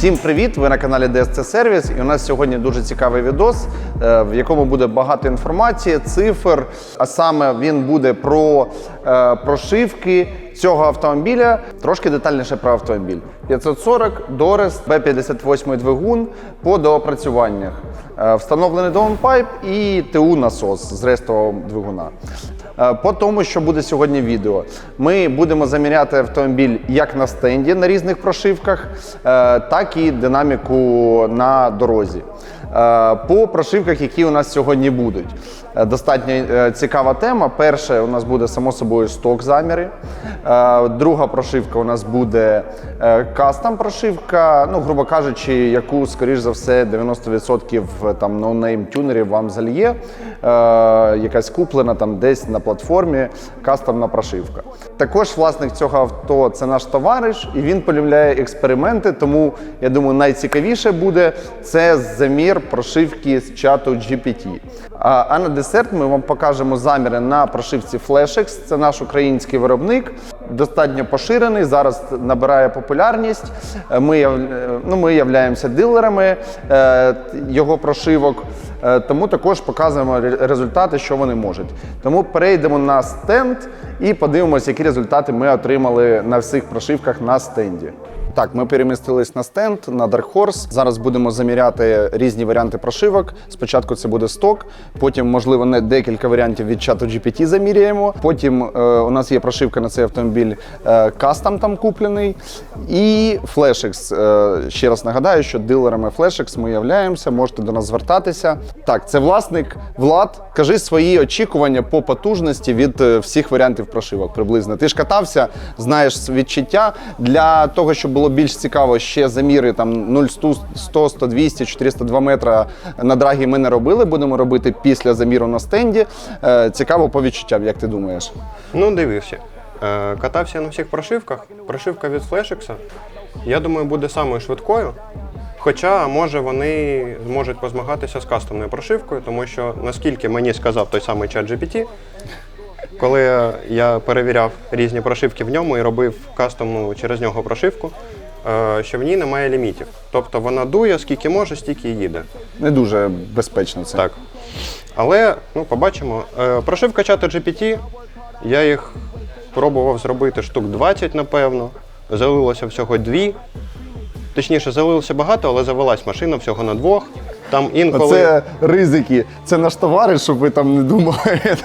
Всім привіт! Ви на каналі DSC Service і у нас сьогодні дуже цікавий відос, е, в якому буде багато інформації, цифр. А саме він буде про е, прошивки цього автомобіля. Трошки детальніше про автомобіль. 540 Дорес B58 двигун по доопрацюваннях. Е, Встановлений даунпайп і ТУ насос з рестового двигуна. Е, По тому, що буде сьогодні відео, ми будемо заміряти автомобіль як на стенді на різних прошивках, е, так і динаміку на дорозі. Е, По прошивках, які у нас сьогодні будуть. Е, Достатньо е, цікава тема. Перше, у нас буде само собою сток заміри. Е, Друга прошивка у нас буде кастом прошивка, ну, грубо кажучи, яку, скоріш за все, 90% там ноунейм тюнерів вам зальє. Якась куплена там десь на платформі, кастомна прошивка. Також власник цього авто це наш товариш, і він полюбляє експерименти. Тому я думаю, найцікавіше буде це замір прошивки з чату GPT. А, на десерт ми вам покажемо заміри на прошивці FlashX. Це наш український виробник. Достатньо поширений, зараз набирає популярність. Е, Ми, е, ну, ми являємося дилерами е, його прошивок, тому також показуємо результати, що вони можуть. Тому перейдемо на стенд і подивимося, які результати ми отримали на всіх прошивках на стенді. Так, ми перемістились на стенд на Dark Horse. Зараз будемо заміряти різні варіанти прошивок. Спочатку це буде сток, потім, можливо, не декілька варіантів від чату GPT заміряємо. Потім е, у нас є прошивка на цей автомобіль е, кастом там куплений. І FlashX. Е, ще раз нагадаю, що дилерами FlashX ми являємося, можете до нас звертатися. Так, це власник Влад. Кажи свої очікування по потужності від е, всіх варіантів прошивок приблизно. Ти ж катався, знаєш відчуття. Для того, щоб було більш цікаво, ще заміри там 0, 100, 100, 100, 200, 402 метра на драгі ми не робили. Будемо робити після заміру на стенді. Е, Цікаво по відчуттям, як ти думаєш? Ну, дивився. Е, Катався на всіх прошивках. Прошивка від FlashX, я думаю, буде самою швидкою. Хоча, може, вони зможуть позмагатися з кастомною прошивкою, тому що, наскільки мені сказав той самий чат GPT, коли я перевіряв різні прошивки в ньому і робив кастомну через нього прошивку, е, що в ній немає лімітів. Тобто вона дує, скільки може, стільки і їде. Не дуже безпечно це. Так. Але ну, побачимо. Е, прошивка чату GPT, я їх пробував зробити штук 20, напевно. Залилося всього дві. Точніше, залилося багато, але завелась машина всього на двох. Там інколи. Це ризики. Це наш товариш, щоб ви там не думали.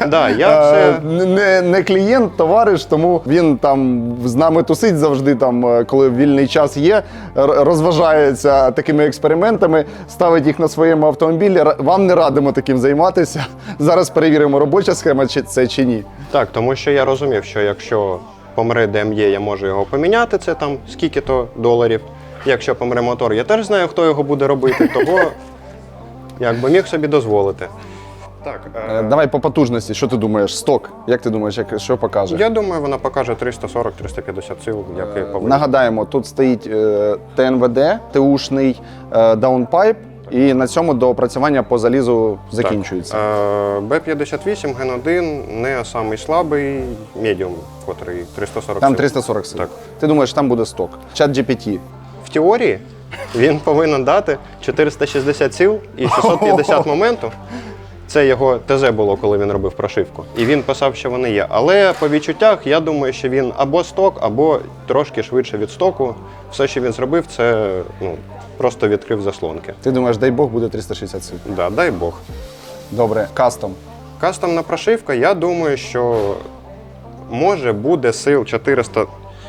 Да, я Е, все- не, не клієнт, товариш, тому він там з нами тусить завжди, там, е, коли вільний час є, розважається такими експериментами, ставить їх на своєму автомобілі. Вам не радимо таким займатися. Зараз перевіримо, робоча схема чи це чи ні. Так, тому що я розумів, що якщо помре DME, я можу його поміняти, це там скільки-то доларів. Якщо помре мотор, я теж знаю, хто його буде робити, того якби міг собі дозволити. Так, Е, Давай по потужності, що ти думаєш? Сток, як ти думаєш, як, що покаже? Я думаю, вона покаже 340-350 сил, як і повинна. Нагадаємо, тут стоїть е, ТНВД, ТУшний е, даунпайп, і на цьому доопрацювання по залізу закінчується. Е, Б-58 Ген 1 не самий слабий, медіум, котрий 340 Там сил. 340 сил. Так. Ти думаєш, там буде сток? Чат GPT. В теорії він повинен дати 460 сил і 650 моменту. Це його ТЗ було, коли він робив прошивку. І він писав, що вони є. Але по відчуттях я думаю, що він або сток, або трошки швидше від стоку. Все, що він зробив, це ну, просто відкрив заслонки. Ти думаєш, дай Бог буде 360 сил. Да, дай Бог. Добре, кастом. Кастомна прошивка, я думаю, що може буде сил 400.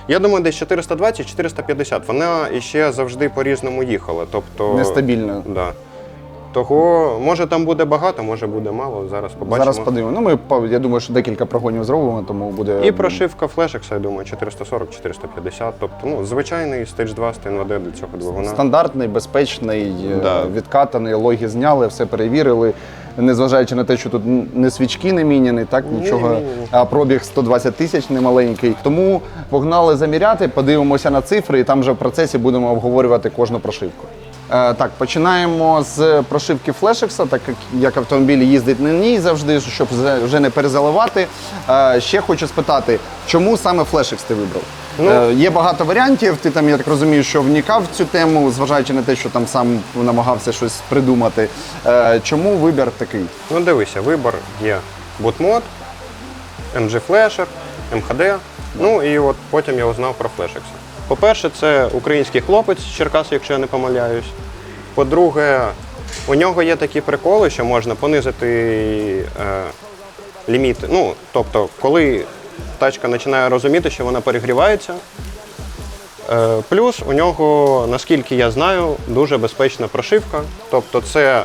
Я думаю, десь 420-450. Вона іще завжди по-різному їхала. Тобто, Нестабільно. Да. Того, може там буде багато, може буде мало. Зараз побачимо. Зараз подивимо. Ну, ми я думаю, що декілька прогонів зробимо, тому буде. І прошивка FlashX, я думаю, 440-450. Тобто, ну, звичайний Stage 2 з ТНВД для цього двигуна. Стандартний, безпечний, Да. відкатаний, логи зняли, все перевірили. Незважаючи на те, що тут не свічки не міняні, так нічого, ні, ні. а пробіг 120 тисяч немаленький. Тому погнали заміряти, подивимося на цифри, і там вже в процесі будемо обговорювати кожну прошивку. Е, так, починаємо з прошивки Flashex, так як, автомобіль їздить на ній завжди, щоб вже- не перезаливати. Е, ще хочу спитати, чому саме Flashex ти вибрав? Ну- Е, є багато варіантів. Ти там, я так розумію, що вникав в цю тему, зважаючи на те, що там сам намагався щось придумати. Е, чому вибір такий? Ну дивися, вибор є Bootmod, MG Flasher, MHD. Ну і от потім я узнав про Flashex. По-перше, це український хлопець з Черкас, якщо я не помиляюсь. По-друге, у нього є такі приколи, що можна понизити е, ліміти. Ну, тобто, коли тачка починає розуміти, що вона перегрівається. Е, Плюс у нього, наскільки я знаю, дуже безпечна прошивка. Тобто це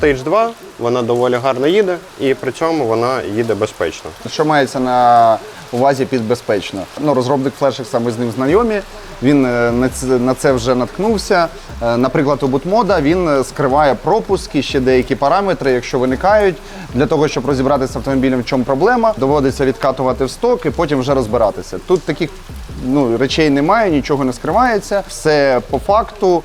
Stage 2, вона доволі гарно їде, і при цьому вона їде безпечно. Що мається на увазі під безпечно? Ну, розробник флешек саме з ним знайомі. Він е, на це, вже наткнувся. Е, Наприклад, у Bootmoda він е, скриває пропуски, ще деякі параметри, якщо виникають. Для того, щоб розібратися з автомобілем, в чому проблема, доводиться відкатувати в сток і потім вже розбиратися. Тут таких ну, речей немає, нічого не скривається, все по факту.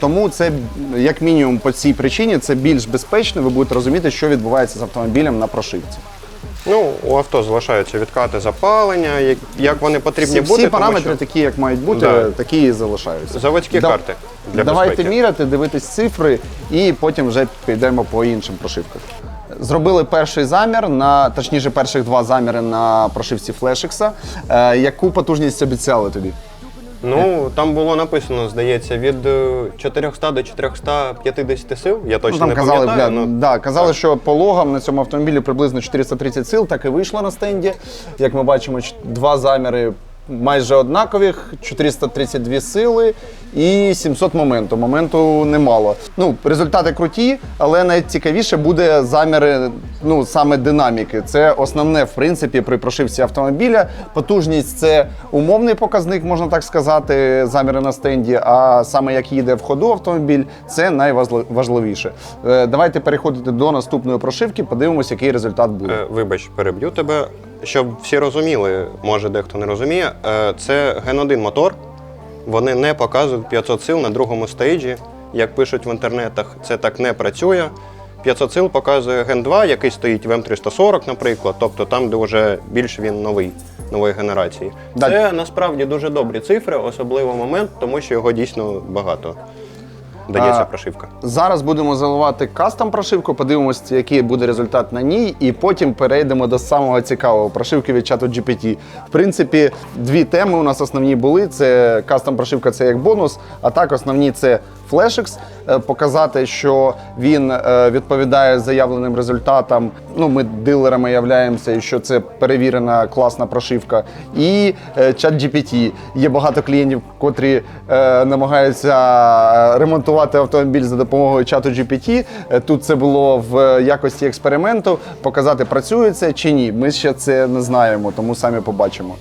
Тому це як мінімум по цій причині це більш безпечно. Ви будете розуміти, що відбувається з автомобілем на прошивці. Ну, у авто залишаються відкати запалення, як, як вони потрібні Всі, бути. всі тому параметри що такі, як мають бути, Да. такі і залишаються. Заводські Да- карти для Давайте безпеки. міряти, дивитись цифри і потім вже підемо по іншим прошивках. Зробили перший замір на точніше, перших два заміри на прошивці Flashex. Е, яку потужність обіцяли тобі? Ну, там було написано, здається, від е, 400 до 450 сил. Я точно Ну, там не казали, пам'ятаю. бля, ну, да, казали, що по логам на цьому автомобілі приблизно 430 сил, так і вийшло на стенді. Як ми бачимо, ч- два заміри майже однакових, 432 сили і 700 моменту. Моменту немало. Ну, результати круті, але найцікавіше буде заміри ну, саме динаміки. Це основне, в принципі, при прошивці автомобіля. Потужність це умовний показник, можна так сказати, заміри на стенді. А саме як їде в ходу автомобіль, це найважливіше. Е, Давайте переходити до наступної прошивки, подивимося, який результат буде. Е, Вибач, переб'ю тебе. Щоб всі розуміли, може дехто не розуміє, е, це Ген 1 мотор. Вони не показують 500 сил на другому стейджі. Як пишуть в інтернетах, це так не працює. 500 сил показує Ген 2, який стоїть в М340, наприклад, тобто там, де вже більш він новий, нової генерації. Далі. Це насправді дуже добрі цифри, особливо момент, тому що його дійсно багато дається прошивка. Зараз будемо заливати кастом прошивку, подивимося, який буде результат на ній, і потім перейдемо до самого цікавого прошивки від чату GPT. В принципі, дві теми у нас основні були: це кастом прошивка, це як бонус, а так основні це Flashex, е, показати, що він е, відповідає заявленим результатам. Ну, ми дилерами являємося, що це перевірена класна прошивка. І е, чат GPT. Є багато клієнтів, котрі намагаються ремонтувати автомобіль за допомогою чату GPT. Тут це було в якості експерименту. Показати, працює це чи ні. Ми ще це не знаємо, тому самі побачимо.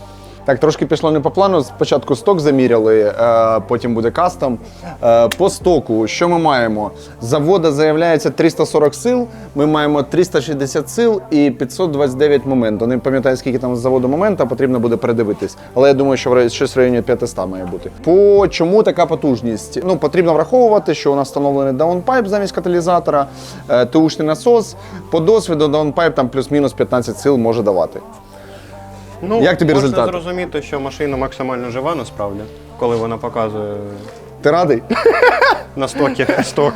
Так, трошки пішло не по плану. Спочатку сток заміряли, е, потім буде кастом. Е, По стоку, що ми маємо? Завода заявляється 340 сил, ми маємо 360 сил і 529 моменту. Не пам'ятаю, скільки там з заводу моменту, потрібно буде передивитись. Але я думаю, що щось в районі 500 має бути. По чому така потужність? Ну, потрібно враховувати, що у нас встановлений даунпайп замість каталізатора, е, ТУшний насос. По досвіду даунпайп там плюс-мінус 15 сил може давати. Ну, Як тобі можна результат? зрозуміти, що машина максимально жива насправді, коли вона показує Ти радий? на стокі сток.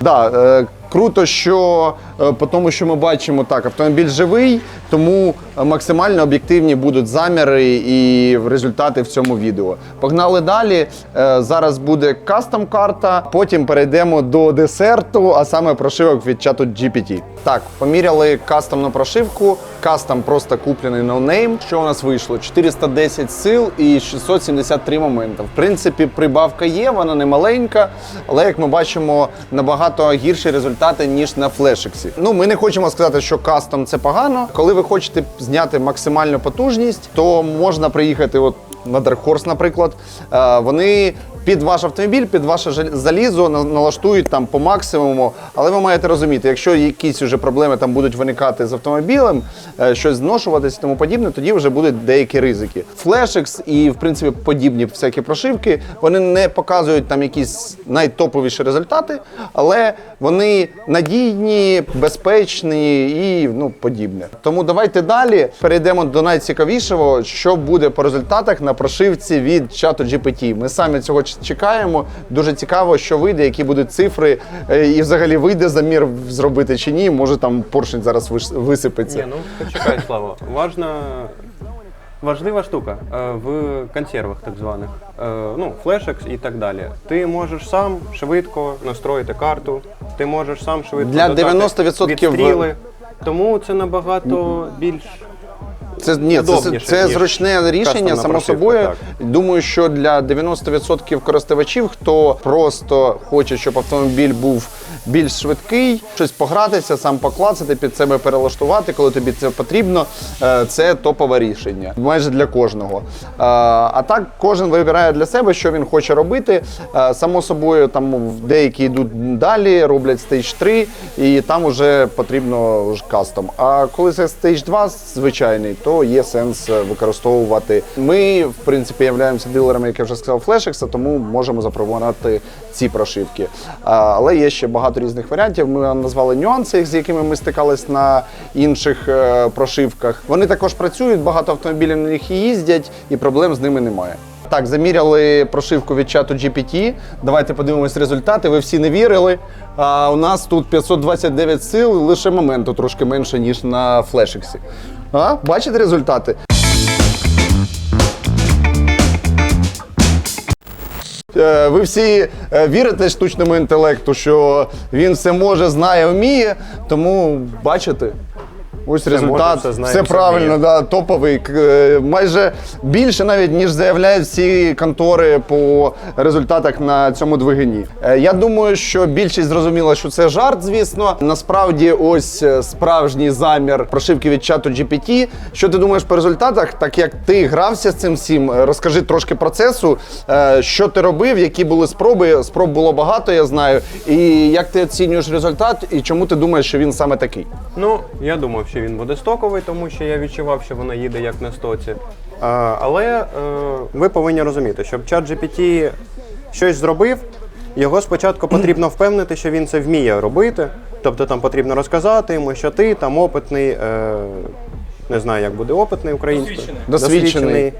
Да, е, круто, що е, по тому, що ми бачимо, так, автомобіль живий, тому е, максимально об'єктивні будуть заміри і результати в цьому відео. Погнали далі. Е, зараз буде кастом карта, потім перейдемо до десерту, а саме прошивок від чату GPT. Так, поміряли кастомну прошивку. Кастом просто куплений ноунейм. Що у нас вийшло? 410 сил і 673 моменти. В принципі, прибавка є, вона не маленька, але як ми бачимо, набагато гірші результати, ніж на флешексі. Ну, ми не хочемо сказати, що кастом це погано. Коли ви хочете зняти максимальну потужність, то можна приїхати от на Dark Horse, наприклад, е, вони під ваш автомобіль, під ваше залізо налаштують там по максимуму. Але ви маєте розуміти, якщо якісь вже проблеми там будуть виникати з автомобілем, е, щось зношуватись і тому подібне, тоді вже будуть деякі ризики. FlashX і в принципі подібні всякі прошивки, вони не показують там якісь найтоповіші результати, але вони надійні, безпечні і ну подібне. Тому давайте далі перейдемо до найцікавішого, що буде по результатах на прошивці від чату GPT. Ми самі цього чекаємо. Дуже цікаво, що вийде, які будуть цифри, е, і взагалі вийде замір зробити чи ні. Може там поршень зараз висипеться. Ні, ну почекай, Слава. Важна, важлива штука е, в консервах так званих. Е, Ну, флешекс і так далі. Ти можеш сам швидко настроїти карту, ти можеш сам швидко Для додати 90% відстріли. Тому це набагато більш Це ні, це, це, це зручне рішення, само прошивка, собою. так. Думаю, що для 90% користувачів, хто просто хоче, щоб автомобіль був більш швидкий, щось погратися, сам поклацати, під себе перелаштувати, коли тобі це потрібно. е, Це топове рішення. Майже для кожного. Е, А так кожен вибирає для себе, що він хоче робити. Е, Само собою, там деякі йдуть далі, роблять стейдж 3, і там вже потрібно кастом. А коли це стейдж 2 звичайний, то є сенс використовувати. Ми, в принципі, являємося дилерами, як я вже сказав, Flashx, тому можемо запропонувати ці прошивки. Але є ще багато різних варіантів. Ми назвали нюанси, з якими ми стикались на інших е, прошивках. Вони також працюють, багато автомобілів на них їздять, і проблем з ними немає. Так, заміряли прошивку від чату GPT. Давайте подивимось результати. Ви всі не вірили. А у нас тут 529 сил, лише моменту трошки менше, ніж на флешексі. А? Бачите результати? Ви всі е, вірите штучному інтелекту, що він все може, знає, вміє. Тому бачите. Ось результат. все знає, все правильно, да, топовий. Е, Майже більше навіть, ніж заявляють всі контори по результатах на цьому двигуні. Е, Я думаю, що більшість зрозуміла, що це жарт, звісно. Насправді, ось е, справжній замір прошивки від чату GPT. Що ти думаєш по результатах? Так як ти грався з цим всім, розкажи трошки процесу, що ти робив, які були спроби. Спроб було багато, я знаю. І як ти оцінюєш результат, і чому ти думаєш, що він саме такий? Ну, я думав, що він буде стоковий, тому що я відчував, що вона їде як на стоці. А, але е, ви повинні розуміти, щоб чат GPT щось зробив, його спочатку потрібно впевнити, що він це вміє робити. Тобто там потрібно розказати йому, що ти там опитний, е, не знаю, як буде опитний українською. Досвідчений. Е,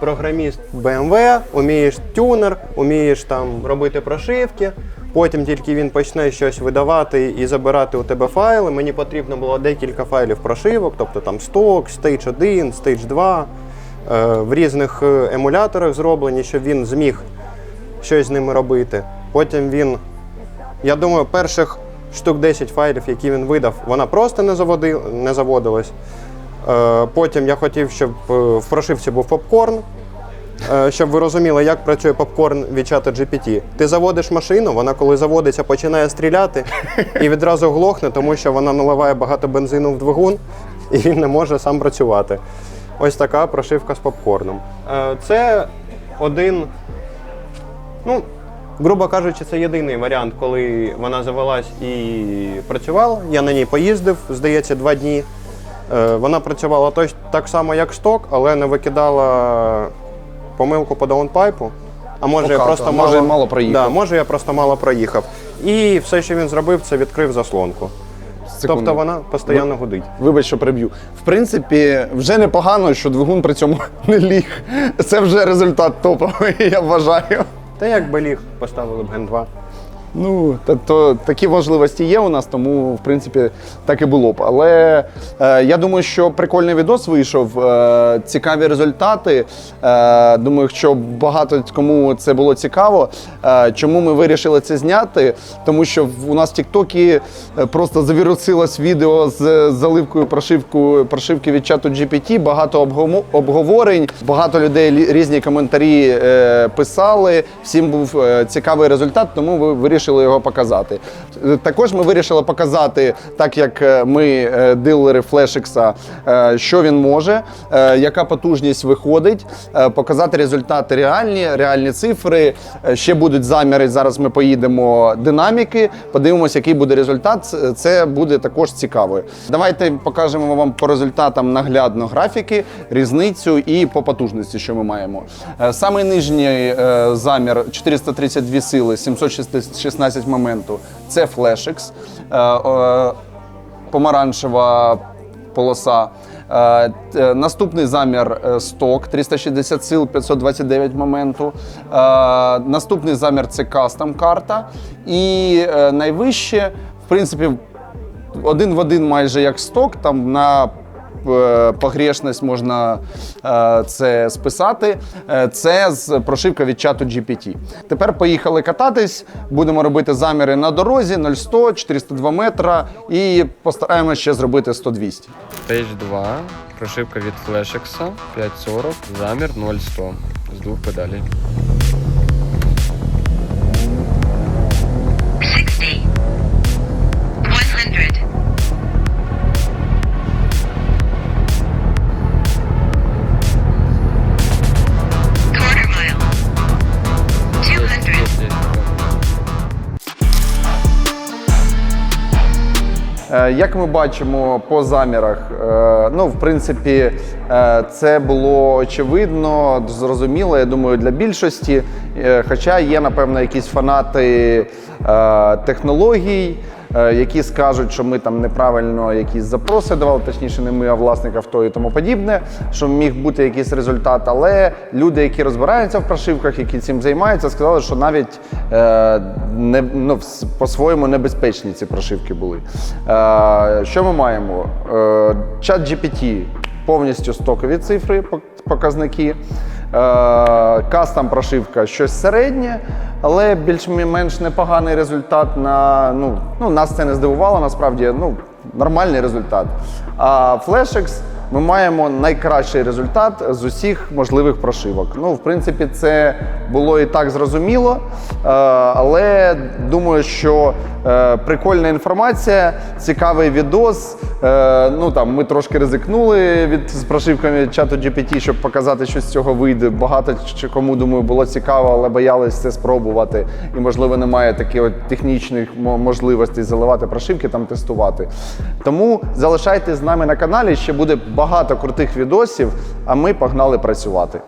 програміст BMW, умієш тюнер, умієш там робити прошивки. Потім тільки він почне щось видавати і забирати у тебе файли. Мені потрібно було декілька файлів прошивок, тобто там сток, Stage 1, Stage 2, е, в різних е, емуляторах зроблені, щоб він зміг щось з ними робити. Потім він, я думаю, перших штук 10 файлів, які він видав, вона просто не, заводи, не заводилась. Е, Потім я хотів, щоб в прошивці був попкорн. Е, Щоб ви розуміли, як працює попкорн від чата GPT. Ти заводиш машину, вона коли заводиться, починає стріляти і відразу глохне, тому що вона наливає багато бензину в двигун і він не може сам працювати. Ось така прошивка з попкорном. Е, Це один, ну, грубо кажучи, це єдиний варіант, коли вона завелась і працювала. Я на ній поїздив, здається, два дні. Е, Вона працювала точ- так само, як шток, але не викидала помилку по даунпайпу. А може я Покату, просто може, мало, мало проїхав. Да, може я просто мало проїхав. І все, що він зробив, це відкрив заслонку. Секунду. Тобто вона постійно гудить. Вибач, що приб'ю. В принципі, вже непогано, що двигун при цьому не ліг. Це вже результат топовий, я вважаю. Та як би ліг, поставили б Ген 2. Ну, та, то, такі можливості є у нас, тому в принципі так і було б. Але е, я думаю, що прикольний відос вийшов, е, цікаві результати. Е, думаю, що багато кому це було цікаво. Е, чому ми вирішили це зняти? Тому що у нас в Тіктокі е, просто завірусилось відео з заливкою прошивку, прошивки від чату GPT, багато обговорень, багато людей різні коментарі е, писали. Всім був е, цікавий результат, тому ви вирішили його показати. Е, Також ми вирішили показати, так як е, ми е, дилери е, що він може, яка потужність виходить, показати результати реальні, реальні цифри. Ще будуть заміри. Зараз ми поїдемо динаміки, подивимося, який буде результат. Це- буде також цікаво. Давайте покажемо вам по результатам наглядно графіки, різницю і по потужності, що ми маємо. Самий нижній замір 432 сили, 716 моменту. Це FlashX. Е, е, помаранчева полоса. Е, Наступний замір е, сток 360 сил, 529 моменту. Е, Наступний замір це кастом карта. І е, найвище, в принципі, один в один майже як сток, там на е, погрешність можна е, це списати. Е, Це з прошивка від чату GPT. Тепер поїхали кататись, будемо робити заміри на дорозі 0,100, 402 метра і постараємося ще зробити 100-200. Stage 2, прошивка від FlashX 540, замір 0100 з двох педалей. Як ми бачимо по замірах, е, ну, в принципі, е, це було очевидно, зрозуміло, я думаю, для більшості. Е, Хоча є, напевно, якісь фанати технологій, які скажуть, що ми там неправильно якісь запроси давали, точніше, не ми, а власник авто і тому подібне, що міг бути якийсь результат. Але люди, які розбираються в прошивках, які цим займаються, сказали, що навіть е, не, ну, по-своєму небезпечні ці прошивки були. Е, що ми маємо? Е, чат GPT повністю стокові цифри, пок- показники. Е, кастом прошивка щось середнє, але більш-менш непоганий результат на ну, ну нас це не здивувало. Насправді ну нормальний результат. А FlashX ми маємо найкращий результат з усіх можливих прошивок. Ну, в принципі, це було і так зрозуміло, е, але думаю, що е, прикольна інформація, цікавий відос. Е, Ну там ми трошки ризикнули від з прошивками чату GPT, щоб показати, що з цього вийде. Багато кому думаю було цікаво, але боялись це спробувати. І можливо немає таких технічних мо- можливостей заливати прошивки, там тестувати. Тому залишайтесь з нами на каналі. Ще буде багато крутих відосів. А ми погнали працювати.